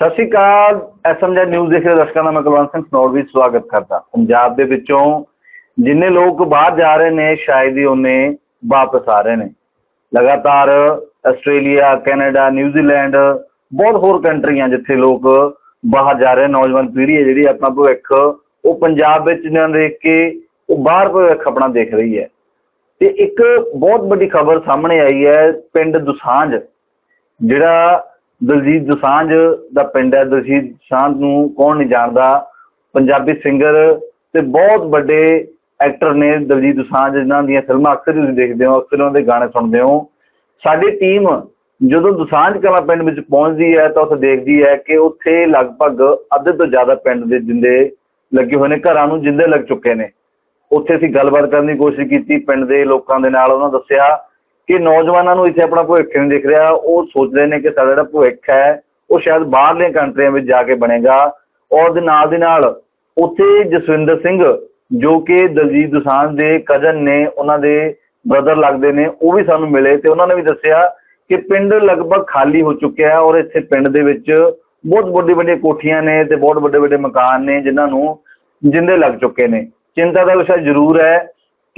ਸਤਿ ਸ਼੍ਰੀ ਅਕਾਲ SMG news ਦੇਖ ਰਹੇ ਦਰਸ਼ਕਾਂ ਦਾ, ਮੈਂ ਕੁਲਵੰਤ ਸਿੰਘ ਸਨੌਰ ਵੀ ਸਵਾਗਤ ਕਰਦਾ। ਪੰਜਾਬ ਦੇ ਵਿੱਚੋਂ ਜਿੰਨੇ ਲੋਕ ਬਾਹਰ ਜਾ ਰਹੇ ਨੇ, ਸ਼ਾਇਦ ਹੀ ਉਹਨੇ ਵਾਪਸ ਆ ਰਹੇ ਨੇ। ਲਗਾਤਾਰ ਆਸਟ੍ਰੇਲੀਆ, ਕੈਨੇਡਾ ਨਿਊਜ਼ੀਲੈਂਡ ਬਹੁਤ ਹੋਰ ਕੰਟਰੀਆਂ ਜਿੱਥੇ ਲੋਕ ਬਾਹਰ ਜਾ ਰਹੇ ਨੌਜਵਾਨ ਪੀੜ੍ਹੀ ਹੈ ਜਿਹੜੀ ਆਪਣਾ ਭਵਿੱਖ, ਉਹ ਪੰਜਾਬ ਵਿੱਚ ਨਾ ਦੇਖ ਕੇ, ਉਹ ਬਾਹਰ ਭਵਿੱਖ ਆਪਣਾ ਦੇਖ ਰਹੀ ਹੈ। ਤੇ ਇੱਕ ਬਹੁਤ ਵੱਡੀ ਖਬਰ ਸਾਹਮਣੇ ਆਈ ਹੈ, ਪਿੰਡ ਦੁਸਾਂਝ, ਜਿਹੜਾ ਦਲਜੀਤ ਦੋਸਾਂਝ ਦਾ ਪਿੰਡ ਹੈ। ਦਲਜੀਤ ਦੋਸਾਂਝ ਨੂੰ ਕੌਣ ਨਹੀਂ ਜਾਣਦਾ? ਪੰਜਾਬੀ ਸਿੰਗਰ ਤੇ ਬਹੁਤ ਵੱਡੇ ਐਕਟਰ ਨੇ ਦਲਜੀਤ ਦੋਸਾਂਝ, ਜਿਨ੍ਹਾਂ ਦੀਆਂ ਫਿਲਮਾਂ ਅਕਸਰ ਤੁਸੀਂ ਦੇਖਦੇ ਹੋ, ਅਕਸਰ ਉਹਨਾਂ ਦੇ ਗਾਣੇ ਸੁਣਦੇ ਹੋ। ਸਾਡੀ ਟੀਮ ਜਦੋਂ ਦੋਸਾਂਝ ਕਲਾ ਪਿੰਡ ਵਿੱਚ ਪਹੁੰਚਦੀ ਹੈ ਤਾਂ ਉੱਥੇ ਦੇਖਦੀ ਹੈ ਕਿ ਉੱਥੇ ਲਗਭਗ ਅੱਧੇ ਤੋਂ ਜ਼ਿਆਦਾ ਪਿੰਡ ਦੇ ਜਿੰਦੇ ਲੱਗੇ ਹੋਏ ਨੇ, ਘਰਾਂ ਨੂੰ ਜਿੰਦੇ ਲੱਗ ਚੁੱਕੇ ਨੇ। ਉੱਥੇ ਅਸੀਂ ਗੱਲਬਾਤ ਕਰਨ ਦੀ ਕੋਸ਼ਿਸ਼ ਕੀਤੀ, ਪਿੰਡ ਦੇ ਲੋਕਾਂ ਦੇ ਨਾਲ ਉਹਨਾਂ ਦੱਸਿਆ। ਕਿ ਨੌਜਵਾਨਾਂ ਨੂੰ ਇੱਥੇ ਆਪਣਾ ਭਵਿੱਖ ਨਹੀਂ ਦਿਖ ਰਿਹਾ। ਉਹ ਸੋਚਦੇ ਨੇ ਕਿ ਸਾਡਾ ਜਿਹੜਾ ਭਵਿੱਖ ਹੈ, ਉਹ ਸ਼ਾਇਦ ਬਾਹਰਲੀਆਂ ਕੰਟਰੀਆਂ ਵਿੱਚ ਜਾ ਕੇ ਬਣੇਗਾ। ਔਰ ਦੇ ਨਾਲ ਦੇ ਨਾਲ ਉੱਥੇ ਜਸਵਿੰਦਰ ਸਿੰਘ ਜੋ ਕਿ ਦਲਜੀਤ ਦੁਸਾਂਝ ਦੇ ਕਜ਼ਨ ਨੇ, ਉਹਨਾਂ ਦੇ ਬ੍ਰਦਰ ਲੱਗਦੇ ਨੇ, ਉਹ ਵੀ ਸਾਨੂੰ ਮਿਲੇ ਤੇ ਉਹਨਾਂ ਨੇ ਵੀ ਦੱਸਿਆ ਕਿ ਪਿੰਡ ਲਗਭਗ ਖਾਲੀ ਹੋ ਚੁੱਕਿਆ ਹੈ ਔਰ ਇੱਥੇ ਪਿੰਡ ਦੇ ਵਿੱਚ ਬਹੁਤ ਵੱਡੀ ਵੱਡੀਆਂ ਕੋਠੀਆਂ ਨੇ ਤੇ ਬਹੁਤ ਵੱਡੇ ਵੱਡੇ ਮਕਾਨ ਨੇ ਜਿਨ੍ਹਾਂ ਨੂੰ ਜਿੰਦੇ ਲੱਗ ਚੁੱਕੇ ਨੇ। ਚਿੰਤਾ ਦਾ ਵਿਸ਼ਾ ਜ਼ਰੂਰ ਹੈ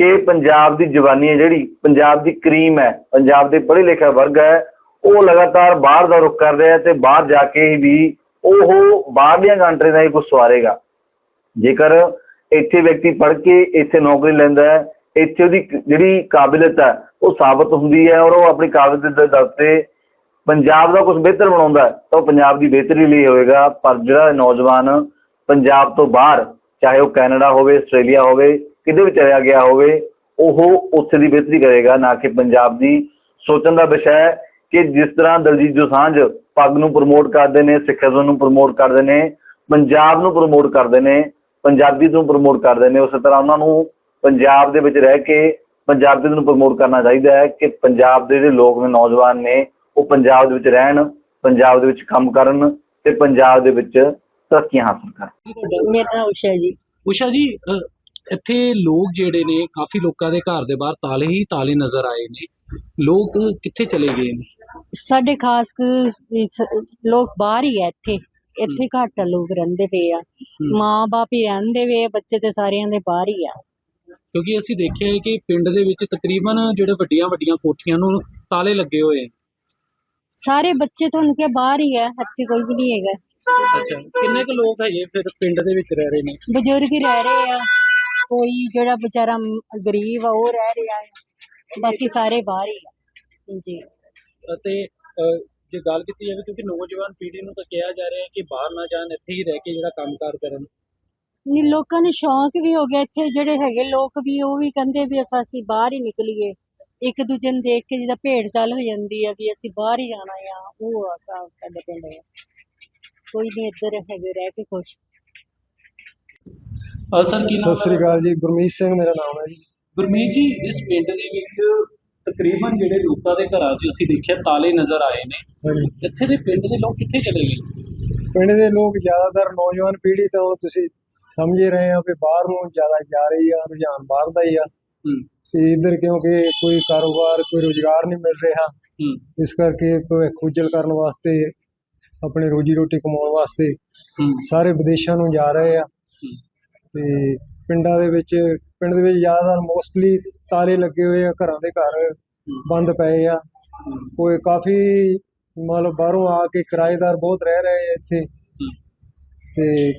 ਕਿ ਪੰਜਾਬ ਦੀ ਜਵਾਨੀ ਹੈ ਜਿਹੜੀ, ਪੰਜਾਬ ਦੀ ਕਰੀਮ ਹੈ, ਪੰਜਾਬ ਦੇ ਪੜ੍ਹੇ ਲਿਖਿਆ ਵਰਗ ਹੈ, ਉਹ ਲਗਾਤਾਰ ਬਾਹਰ ਦਾ ਰੁਖ ਕਰ ਰਿਹਾ ਹੈ ਤੇ ਬਾਹਰ ਜਾ ਕੇ ਵੀ ਉਹ ਬਾਹਰਲੀਆਂ ਕੰਟਰੀ ਦਾ ਹੀ ਕੁਝ ਸਵਾਰੇਗਾ। ਜੇਕਰ ਇੱਥੇ ਵਿਅਕਤੀ ਪੜ੍ਹ ਕੇ ਇੱਥੇ ਨੌਕਰੀ ਲੈਂਦਾ ਹੈ, ਇੱਥੇ ਉਹਦੀ ਜਿਹੜੀ ਕਾਬਲੀਅਤ ਹੈ, ਉਹ ਸਾਬਤ ਹੁੰਦੀ ਹੈ ਔਰ ਉਹ ਆਪਣੀ ਕਾਬਲੀਅਤ ਦੇ ਦਮ ਤੇ ਪੰਜਾਬ ਦਾ ਕੁਝ ਬਿਹਤਰ ਬਣਾਉਂਦਾ ਤਾਂ ਉਹ ਪੰਜਾਬ ਦੀ ਬਿਹਤਰੀ ਲਈ ਹੋਏਗਾ। ਪਰ ਜਿਹੜਾ ਨੌਜਵਾਨ ਪੰਜਾਬ ਤੋਂ ਬਾਹਰ, ਚਾਹੇ ਉਹ ਕੈਨੇਡਾ ਹੋਵੇ, ਆਸਟ੍ਰੇਲੀਆ ਹੋਵੇ ਕਿਤੇ ਵੀ ਚਲਿਆ ਗਿਆ ਹੋਵੇ ਉਹ ਉੱਥੇ ਦੀ ਬਿਹਤਰੀ ਕਰੇਗਾ ਨਾ ਕਿ ਪੰਜਾਬ ਦੀ। ਸੋਚਣ ਦਾ ਵਿਸ਼ਾ ਹੈ ਕਿ ਜਿਸ ਤਰ੍ਹਾਂ ਦਲਜੀਤ ਦੋਸਾਂਝ ਪੱਗ ਨੂੰ ਪ੍ਰਮੋਟ ਕਰਦੇ ਨੇ ਸਿੱਖਿਆਜ਼ਮ ਨੂੰ ਪ੍ਰਮੋਟ ਕਰਦੇ ਨੇ ਪੰਜਾਬ ਨੂੰ ਪ੍ਰਮੋਟ ਕਰਦੇ ਨੇ ਪੰਜਾਬੀ ਨੂੰ ਪ੍ਰਮੋਟ ਕਰਦੇ ਨੇ ਉਸੇ ਤਰ੍ਹਾਂ ਉਹਨਾਂ ਨੂੰ ਪੰਜਾਬ ਦੇ ਵਿੱਚ ਰਹਿ ਕੇ ਪੰਜਾਬੀ ਨੂੰ ਪ੍ਰਮੋਟ ਕਰਨਾ ਚਾਹੀਦਾ ਹੈ ਕਿ ਪੰਜਾਬ ਦੇ ਜਿਹੜੇ ਲੋਕ ਨੇ ਨੌਜਵਾਨ ਨੇ ਉਹ ਪੰਜਾਬ ਦੇ ਵਿੱਚ ਰਹਿਣ ਪੰਜਾਬ ਦੇ ਵਿੱਚ ਕੰਮ ਕਰਨ ਤੇ ਪੰਜਾਬ ਦੇ ਵਿੱਚ ਤਰੱਕੀਆਂ ਹਾਸਲ ਕਰਨ। ਮੇਰਾ ਨਾਮ ਉਸ਼ਾ ਜੀ। ਉਸ਼ਾ ਜੀ ਇੱਥੇ ਲੋਕ ਜਿਹੜੇ ਨੇ ਕਾਫੀ ਲੋਕਾਂ ਦੇ ਘਰ ਦੇ ਬਾਹਰ ਤਾਲੇ ਹੀ ਤਾਲੇ ਨਜ਼ਰ ਆਏ ਨੇ। ਲੋਕ ਕਿੱਥੇ ਚਲੇ ਗਏ ਨੇ? ਸਾਡੇ ਖਾਸ ਕ- ਲੋਕ ਬਾਹਰ ਹੀ ਆ ਇੱਥੇ। ਇੱਥੇ ਘੱਟ ਲੋਕ ਰਹਿੰਦੇ ਪਏ ਆ। ਮਾਂ ਬਾਪ ਹੀ ਰਹਿੰਦੇ ਵੇ ਬੱਚੇ ਤੇ ਸਾਰਿਆਂ ਦੇ ਬਾਹਰ ਹੀ ਆ। ਕਿਉਂਕਿ ਅਸੀਂ ਦੇਖਿਆ ਹੈ ਕਿ ਪਿੰਡ ਦੇ ਵਿੱਚ ਤਕਰੀਬਨ ਜਿਹੜੇ ਵੱਡੀਆਂ ਵੱਡੀਆਂ ਕੋਠੀਆਂ ਨੂੰ ਤਾਲੇ ਲੱਗੇ ਹੋਏ ਸਾਰੇ ਬੱਚੇ ਤੁਹਾਨੂੰ ਕਿਹਾ ਬਾਹਰ ਹੀ ਆ ਇੱਥੇ ਕੋਈ ਵੀ ਨਹੀਂ ਹੈਗਾ। ਅੱਛਾ ਕਿੰਨੇ ਕੁ ਲੋਕ ਹੈਗੇ ਫਿਰ ਪਿੰਡ ਦੇ ਵਿੱਚ ਰਹਿ ਰਹੇ ਨੇ? ਬਜ਼ੁਰਗ ਹੀ ਰਹਿ ਰਹੇ ਆ। ਕੋਈ ਜਿਹੜਾ ਵਿਚਾਰਾ ਗਰੀਬ ਆ ਉਹ ਰਹਿ ਰਿਹਾ ਹੈ। ਬਾਕੀ ਸਾਰੇ ਬਾਹਰ ਹੀ ਆ। ਜੀ ਅਤੇ ਜੇ ਗੱਲ ਕੀਤੀ ਜਾਵੇ ਕਿਉਂਕਿ ਨੌਜਵਾਨ ਪੀੜ੍ਹੀ ਨੂੰ ਤਾਂ ਕਿਹਾ ਜਾ ਰਿਹਾ ਹੈ ਕਿ ਬਾਹਰ ਨਾ ਜਾਣ ਇੱਥੇ ਹੀ ਰਹਿ ਕੇ ਜਿਹੜਾ ਕੰਮਕਾਰ ਕਰਨ। ਨਹੀਂ ਲੋਕਾਂ ਨੂੰ ਸ਼ੌਂਕ ਵੀ ਹੋ ਗਿਆ। ਇੱਥੇ ਜਿਹੜੇ ਹੈਗੇ ਲੋਕ ਵੀ ਉਹ ਵੀ ਕਹਿੰਦੇ ਵੀ ਅਸਾਂ ਅਸੀਂ ਬਾਹਰ ਹੀ ਨਿਕਲੀਏ। ਇੱਕ ਦੂਜੇ ਨੂੰ ਦੇਖ ਕੇ ਜਿਹਦਾ ਭੇਡ ਚਾਲ ਹੋ ਜਾਂਦੀ ਆ ਵੀ ਅਸੀਂ ਬਾਹਰ ਹੀ ਜਾਣਾ ਆ। ਉਹ ਆ ਸਾਡੇ ਪਿੰਡ। ਕੋਈ ਨਹੀਂ ਇੱਧਰ ਹੈਗੇ ਰਹਿ ਕੇ ਖੁਸ਼। ਅ, ਸਰ ਕੀ ਨਾਮ ਸਤਿ ਸ੍ਰੀ ਅਕਾਲ ਜੀ। ਗੁਰਮੀਤ ਸਿੰਘ ਮੇਰਾ ਨਾਮ ਹੈ ਜੀ। ਗੁਰਮੀਤ ਜੀ ਇਸ ਪਿੰਡ ਦੇ ਵਿੱਚ ਤਕਰੀਬਨ ਜਿਹੜੇ ਲੋਕਾਂ ਦੇ ਘਰਾਂ 'ਚ ਅਸੀਂ ਦੇਖਿਆ ਤਾਲੇ ਨਜ਼ਰ ਆਏ ਨੇ। ਹਾਂਜੀ। ਇੱਥੇ ਦੇ ਪਿੰਡ ਦੇ ਲੋਕ ਕਿੱਥੇ ਚਲੇ ਗਏ? ਪਿੰਡ ਦੇ ਲੋਕ ਜ਼ਿਆਦਾਤਰ ਨੌਜਵਾਨ ਪੀੜ੍ਹੀ ਤਾਂ ਹੁਣ ਤੁਸੀਂ ਸਮਝ ਹੀ ਰਹੇ ਆ ਕਿ ਬਾਹਰ ਨੂੰ ਜ਼ਿਆਦਾ ਜਾ ਰਹੀ ਆ ਰੁਝਾਨ ਬਾਹਰ ਦਾ ਹੀ ਆ। ਹੂੰ। ਤੇ ਇੱਧਰ ਕਿਉਂਕਿ ਕੋਈ ਕਾਰੋਬਾਰ ਕੋਈ ਰੁਜ਼ਗਾਰ ਨਹੀਂ ਮਿਲ ਰਿਹਾ। ਹੂੰ। ਇਸ ਕਰਕੇ ਭਵਿੱਖ ਉਜਲ ਕਰਨ ਵਾਸਤੇ ਆਪਣੇ ਰੋਜੀ ਰੋਟੀ ਕਮਾਉਣ ਵਾਸਤੇ ਹੂੰ। ਸਾਰੇ ਵਿਦੇਸ਼ਾਂ ਨੂੰ ਜਾ ਰਹੇ ਆ। ਤੇ ਪਿੰਡਾਂ ਦੇ ਵਿੱਚ ਪਿੰਡ ਦੇ ਵਿੱਚ ਜ਼ਿਆਦਾਤਰ ਮੋਸਟਲੀ ਤਾਲੇ ਲੱਗੇ ਹੋਏ ਆ ਘਰਾਂ ਦੇ ਘਰ ਬੰਦ ਪਏ ਆ। ਕੋਈ ਕਾਫੀ ਮਤਲਬ ਬਾਹਰੋਂ ਆ ਕੇ ਕਿਰਾਏਦਾਰ ਬਹੁਤ ਰਹਿ ਰਹੇ ਆ ਇੱਥੇ। ਤੇ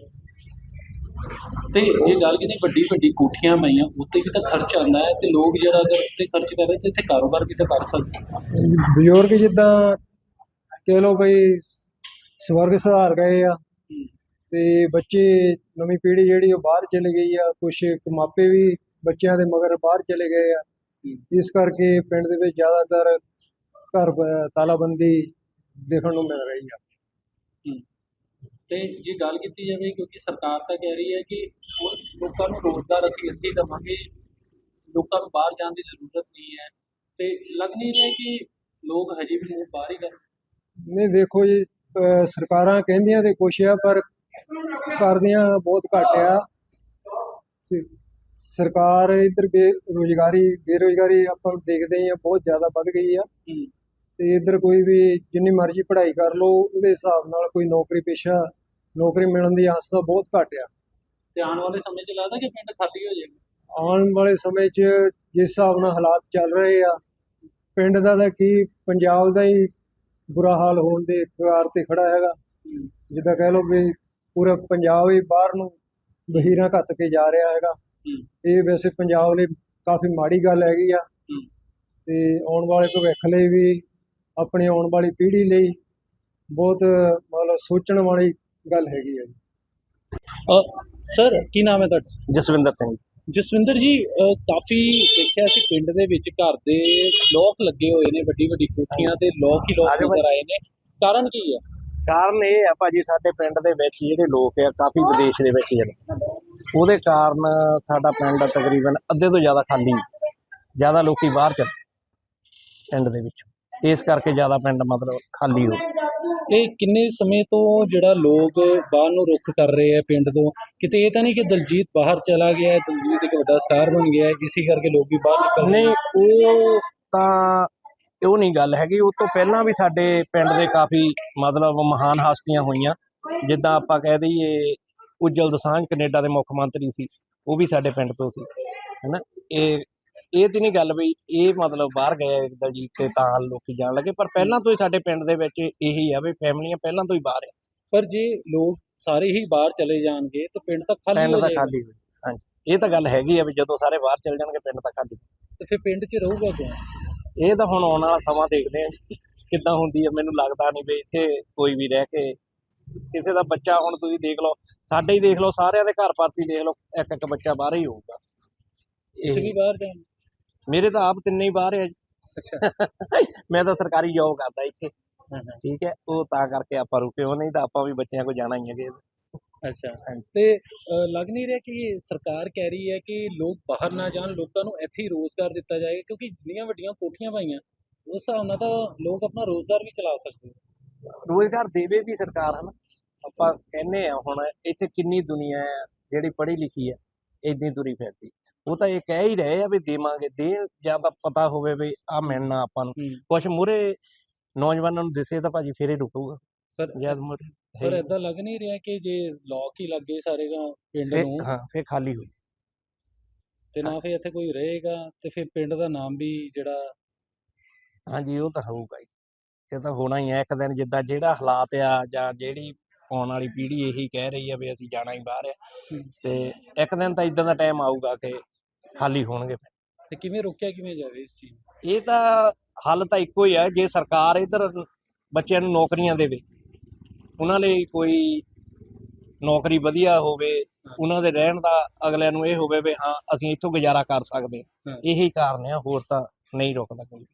ਤੇ ਜੇ ਗੱਲ ਕੀਤੀ ਵੱਡੀ ਵੱਡੀ ਕੋਠੀਆਂ ਪਈਆਂ ਉੱਤੇ ਵੀ ਤਾਂ ਖਰਚ ਆਉਂਦਾ ਹੈ ਤੇ ਲੋਕ ਜਿਹੜਾ ਅਗਰ ਉੱਤੇ ਖਰਚ ਕਰ ਰਹੇ ਤੇ ਇੱਥੇ ਕਾਰੋਬਾਰ ਵੀ ਤਾਂ ਕਰ ਸਕਦੇ ਬਜ਼ੁਰਗ ਜਿੱਦਾਂ ਕਹਿ ਲਓ ਬਈ ਸਵਰਗ ਸੁਧਾਰ ਗਏ ਆ ਤੇ ਬੱਚੇ ਨਵੀਂ ਪੀੜ੍ਹੀ ਜਿਹੜੀ ਉਹ ਬਾਹਰ ਚਲੇ ਗਈ ਆ ਕੁਝ ਮਾਪੇ ਵੀ ਬੱਚਿਆਂ ਦੇ ਮਗਰ ਬਾਹਰ ਚਲੇ ਗਏ ਆ। ਇਸ ਕਰਕੇ ਪਿੰਡ ਦੇ ਵਿੱਚ ਜ਼ਿਆਦਾਤਰ ਘਰ ਤਾਲਾਬੰਦੀ ਦੇਖਣ ਨੂੰ ਮਿਲ ਰਹੀ ਆ। ਤੇ ਜੇ ਗੱਲ ਕੀਤੀ ਜਾਵੇ ਕਿਉਂਕਿ ਸਰਕਾਰ ਤਾਂ ਕਹਿ ਰਹੀ ਹੈ ਕਿ ਲੋਕਾਂ ਨੂੰ ਰੋਜ਼ਗਾਰ ਅਸੀਂ ਇੱਥੇ ਹੀ ਦੇਵਾਂਗੇ ਲੋਕਾਂ ਨੂੰ ਬਾਹਰ ਜਾਣ ਦੀ ਜ਼ਰੂਰਤ ਨਹੀਂ ਹੈ। ਤੇ ਲੱਗ ਨਹੀਂ ਰਿਹਾ ਕਿ ਲੋਕ ਹਜੇ ਵੀ ਬਾਹਰ ਹੀ ਕਰ ਨਹੀਂ ਦੇਖੋ ਜੀ ਸਰਕਾਰਾਂ ਕਹਿੰਦੀਆਂ ਤੇ ਕੁਛ ਆ ਪਰ ਕਰਦੀਆਂ ਬਹੁਤ ਘੱਟ ਆ। ਸਰਕਾਰ ਇੱਧਰ ਬੇਰੁਜ਼ਗਾਰੀ ਬੇਰੁਜ਼ਗਾਰੀ ਆਪਾਂ ਦੇਖਦੇ ਹੀ ਆ ਬਹੁਤ ਜ਼ਿਆਦਾ ਵੱਧ ਗਈ ਆ। ਤੇ ਇੱਧਰ ਕੋਈ ਵੀ ਜਿੰਨੀ ਮਰਜ਼ੀ ਪੜ੍ਹਾਈ ਕਰ ਲਓ ਉਹਦੇ ਹਿਸਾਬ ਨਾਲ ਕੋਈ ਨੌਕਰੀ ਪੇਸ਼ਾ ਨੌਕਰੀ ਮਿਲਣ ਦੀ ਆਸ ਤਾਂ ਬਹੁਤ ਘੱਟ ਆ। ਤੇ ਆਉਣ ਵਾਲੇ ਸਮੇਂ 'ਚ ਲੱਗਦਾ ਕਿ ਪਿੰਡ ਖਾਲੀ ਹੋ ਜਾਏਗਾ? ਆਉਣ ਵਾਲੇ ਸਮੇਂ 'ਚ ਜਿਸ ਹਿਸਾਬ ਨਾਲ ਹਾਲਾਤ ਚੱਲ ਰਹੇ ਆ ਪਿੰਡ ਦਾ ਤਾਂ ਕੀ ਪੰਜਾਬ ਦਾ ਹੀ ਬੁਰਾ ਹਾਲ ਹੋਣ ਦੇ ਕਗਾਰ ਤੇ ਖੜਾ ਹੈਗਾ। ਜਿੱਦਾਂ ਕਹਿ ਲਓ ਵੀ ਪੂਰਾ ਪੰਜਾਬ ਹੀ ਬਾਹਰ ਨੂੰ ਬਹੀਰਾਂ ਘੱਤ ਕੇ ਜਾ ਰਿਹਾ ਹੈਗਾ। ਇਹ ਵੈਸੇ ਪੰਜਾਬ ਲਈ ਕਾਫੀ ਮਾੜੀ ਗੱਲ ਹੈਗੀ ਆ। ਤੇ ਆਉਣ ਵਾਲੇ ਭਵਿੱਖ ਲਈ ਵੀ ਆਪਣੀ ਆਉਣ ਵਾਲੀ ਪੀੜ੍ਹੀ ਲਈ ਬਹੁਤ ਮਤਲਬ ਸੋਚਣ ਵਾਲੀ ਗੱਲ ਹੈਗੀ ਹੈ ਸਰ ਕੀ ਨਾਮ ਹੈ ਤੁਹਾਡਾ? ਜਸਵਿੰਦਰ ਸਿੰਘ। ਜਸਵਿੰਦਰ ਜੀ ਕਾਫੀ ਦੇਖਿਆ ਸੀ ਪਿੰਡ ਦੇ ਵਿੱਚ ਘਰ ਦੇ ਲੋਕ ਲੱਗੇ ਹੋਏ ਨੇ ਵੱਡੀ ਵੱਡੀ ਕੋਠੀਆਂ ਤੇ ਲੋਕ ਹੀ ਲੋਕ ਨਜ਼ਰ ਆਏ ਨੇ। ਕਾਰਨ ਕੀ ਹੈ? ਕਾਰਨ ਇਹ ਆ ਭਾਜੀ ਸਾਡੇ ਪਿੰਡ ਦੇ ਵਿੱਚ ਜਿਹੜੇ ਲੋਕ ਆ ਕਾਫੀ ਵਿਦੇਸ਼ ਦੇ ਵਿੱਚ ਜਿਹੜੇ ਉਹਦੇ ਕਾਰਨ ਸਾਡਾ ਪਿੰਡ ਤਕਰੀਬਨ ਅੱਧੇ ਤੋਂ ਜ਼ਿਆਦਾ ਖਾਲੀ ਹੈ। ਜ਼ਿਆਦਾ ਲੋਕੀ ਬਾਹਰ ਚਲੇ ਪਿੰਡ ਦੇ ਵਿੱਚ ਇਸ ਕਰਕੇ ਜ਼ਿਆਦਾ ਪਿੰਡ ਮਤਲਬ ਖਾਲੀ ਹੋ। ਇਹ ਕਿੰਨੇ ਸਮੇਂ ਤੋਂ ਜਿਹੜਾ ਲੋਕ ਬਾਹਰ ਨੂੰ ਰੁੱਖ ਕਰ ਰਹੇ ਆ ਪਿੰਡ ਤੋਂ ਕਿਤੇ ਇਹ ਤਾਂ ਨਹੀਂ ਕਿ ਦਲਜੀਤ ਬਾਹਰ ਚਲਾ ਗਿਆ ਹੈ ਦਲਜੀਤ ਇੱਕ ਵੱਡਾ ਸਟਾਰ ਬਣ ਗਿਆ ਹੈ ਇਸੇ ਕਰਕੇ ਲੋਕ ਵੀ ਬਾਹਰ ਨਿਕਲ ਨਹੀਂ ਉਹ ਤਾਂ ਉਹ ਨਹੀਂ ਗੱਲ ਹੈਗੀ ਉਹ ਤੋਂ ਪਹਿਲਾਂ ਵੀ ਸਾਡੇ ਪਿੰਡ ਦੇ ਕਾਫੀ ਮਤਲਬ ਮਹਾਨ ਹਸਤੀਆਂ ਹੋਈਆਂ। ਜਿੱਦਾਂ ਆਪਾਂ ਕਹਿ ਦਈਏ ਉਜਲ ਦਸਾਂਝ ਕੈਨੇਡਾ ਦੇ ਮੁੱਖ ਮੰਤਰੀ ਸੀ ਉਹ ਵੀ ਸਾਡੇ ਪਿੰਡ ਤੋਂ ਸੀ ਹੈਨਾ? ਇਹ ਇਹ ਤੇ ਨਹੀਂ ਗੱਲ ਵੀ ਇਹ ਮਤਲਬ ਬਾਹਰ ਗਏ ਦਲਜੀਤ ਤੇ ਤਾਂ ਲੋਕੀ ਜਾਣ ਲੱਗੇ ਪਰ ਪਹਿਲਾਂ ਤੋਂ ਹੀ ਸਾਡੇ ਪਿੰਡ ਦੇ ਵਿੱਚ ਇਹੀ ਆ ਵੀ ਫੈਮਲੀਆਂ ਪਹਿਲਾਂ ਤੋਂ ਹੀ ਬਾਹਰ ਆ। ਪਰ ਜੇ ਲੋਕ ਸਾਰੇ ਹੀ ਬਾਹਰ ਚਲੇ ਜਾਣਗੇ ਤਾਂ ਪਿੰਡ ਤਾਂ ਖਾਲੀ ਪਿੰਡ ਹੋ ਤਾਂ ਜਾਏਗਾ। ਖਾਲੀ ਹੋ ਹਾਂਜੀ। ਇਹ ਤਾਂ ਗੱਲ ਹੈਗੀ ਆ ਵੀ ਜਦੋਂ ਸਾਰੇ ਬਾਹਰ ਚਲ ਜਾਣਗੇ ਪਿੰਡ ਤਾਂ ਖਾਲੀ। ਤੇ ਫਿਰ ਪਿੰਡ 'ਚ ਰਹੂਗਾ ਕੌਣ? ਇਹ ਤਾਂ ਹੁਣ ਆਉਣ ਵਾਲਾ ਸਮਾਂ ਦੇਖਦੇ ਆ ਕਿੱਦਾਂ ਹੁੰਦੀ ਹੈ। ਮੈਨੂੰ ਲੱਗਦਾ ਨਹੀਂ ਵੀ ਇੱਥੇ ਕੋਈ ਵੀ ਰਹਿ ਕੇ ਕਿਸੇ ਦਾ ਬੱਚਾ ਹੁਣ ਤੁਸੀਂ ਦੇਖ ਲਓ ਸਾਡੇ ਹੀ ਦੇਖ ਲਓ ਸਾਰਿਆਂ ਦੇ ਘਰ ਪਾਰਟੀ ਦੇਖ ਲਓ ਇੱਕ ਇੱਕ ਬੱਚਾ ਬਾਹਰ ਹੀ ਹੋਊਗਾ। ਤੁਸੀਂ ਵੀ ਬਾਹਰ ਜਾਣ? ਮੇਰੇ ਤਾਂ ਆਪ ਤਿੰਨੇ ਹੀ ਬਾਹਰ ਆ ਜੀ। ਅੱਛਾ। ਮੈਂ ਤਾਂ ਸਰਕਾਰੀ ਜੌਬ ਕਰਦਾ ਇੱਥੇ। ਠੀਕ ਹੈ ਉਹ ਤਾਂ ਕਰਕੇ ਆਪਾਂ ਰੁਕੇ ਹੋ ਨਹੀਂ ਤਾਂ ਆਪਾਂ ਵੀ ਬੱਚਿਆਂ ਕੋਲ ਜਾਣਾ ਹੀ ਹੈਗੇ। ਅੱਛਾ। ਤੇ ਲੱਗ ਨਹੀਂ ਰਿਹਾ ਕਿ ਸਰਕਾਰ ਕਹਿ ਰਹੀ ਹੈ ਕਿ ਲੋਕ ਬਾਹਰ ਨਾ ਜਾਣ ਲੋਕਾਂ ਨੂੰ ਇੱਥੇ ਹੀ ਰੋਜ਼ਗਾਰ ਦਿੱਤਾ ਜਾਏਗਾ ਕਿਉਂਕਿ ਜਿੰਨੀਆਂ ਵੱਡੀਆਂ ਕੋਠੀਆਂ ਪਾਈਆਂ ਉਸ ਹਿਸਾਬ ਨਾਲ ਤਾਂ ਲੋਕ ਆਪਣਾ ਰੋਜ਼ਗਾਰ ਵੀ ਚਲਾ ਸਕਦੇ ਰੋਜ਼ਗਾਰ ਦੇਵੇ ਵੀ ਸਰਕਾਰ ਹਨ? ਆਪਾਂ ਕਹਿੰਨੇ ਆ ਹੁਣ ਇੱਥੇ ਕਿੰਨੀ ਦੁਨੀਆ ਹੈ ਜਿਹੜੀ ਪੜ੍ਹੀ ਲਿਖੀ ਹੈ ਇੰਨੀ ਤੁਰੀ ਫਿਰਦੀ ਉਹ ਤਾਂ ਇਹ ਕਹਿ ਹੀ ਰਹੇ ਆ ਵੀ ਦੇਵਾਂਗੇ ਦੇ ਜਾਂ ਤਾਂ ਪਤਾ ਹੋਵੇ ਵੀ ਆ ਮਿਲਣਾ ਆਪਾਂ ਨੂੰ। ਹੂੰ। ਕੁਛ ਮੂਰੇ ਨੌਜਵਾਨਾਂ ਨੂੰ ਦਿਸੇ ਤਾਂ ਭਾਜੀ ਫੇਰ ਹੀ ਰੁਕੂਗਾ। ਪਰ ਜਦ ਮੂਹਰੇ ਹੈ ਪਰ ਹੀ ਏਦਾਂ ਲੱਗ ਨਹੀਂ ਰਿਹਾ ਕਿ ਜੇ ਲੋਕ ਹੀ ਲੱਗੇ ਸਾਰੇ ਗਾ ਪਿੰਡ ਫਿਰ- ਨੂੰ। ਹਾਂ ਫੇਰ ਖਾਲੀ ਹੋ ਤੇ ਨਾ ਫਿਰ ਇੱਥੇ ਕੋਈ ਰਹੇਗਾ ਤੇ ਫਿਰ ਪਿੰਡ ਦਾ ਨਾਮ ਵੀ ਜਿਹੜਾ ਹਾਂਜੀ ਉਹ ਤਾਂ ਹੋਊਗਾ ਹੀ। ਇਹ ਤਾਂ ਹੋਣਾ ਹੀ ਹੈ ਇੱਕ ਦਿਨ ਜਿੱਦਾਂ ਜਿਹੜਾ ਹਾਲਾਤ ਆ ਜਾਂ ਜਿਹੜੀ ਆਉਣ ਵਾਲੀ ਪੀੜ੍ਹੀ ਇਹੀ ਕਹਿ ਰਹੀ ਆ ਵੀ ਅਸੀਂ ਜਾਣਾ ਹੀ ਬਾਹਰ ਆ। ਹੂੰ। ਤੇ ਇੱਕ ਦਿਨ ਤਾਂ ਇਦਾਂ ਦਾ ਟਾਈਮ ਆਊਗਾ ਕਿ ਖਾਲੀ ਹੋਣਗੇ ਤੇ ਕਿਵੇਂ ਰੋਕਿਆ ਕਿਵੇਂ ਜਾਵੇ ਇਸ ਚੀਜ਼ ਨੂੰ? ਇਹ ਤਾਂ ਹੱਲ ਤਾਂ ਇੱਕੋ ਹੀ ਹੈ ਜੇ ਸਰਕਾਰ ਇਧਰ ਬੱਚਿਆਂ ਨੂੰ ਨੌਕਰੀਆਂ ਦੇਵੇ। ਉਹਨਾਂ ਲਈ ਕੋਈ ਨੌਕਰੀ ਵਧੀਆ ਹੋਵੇ ਉਹਨਾਂ ਦੇ ਰਹਿਣ ਦਾ ਅਗਲਿਆਂ ਨੂੰ ਇਹ ਹੋਵੇ ਵੀ ਹਾਂ ਅਸੀਂ ਇੱਥੋਂ ਗੁਜ਼ਾਰਾ ਕਰ ਸਕਦੇ ਹਾਂ। ਇਹੀ ਕਾਰਨ ਆ ਹੋਰ ਤਾਂ ਨਹੀਂ ਰੁਕਦਾ ਕੋਈ।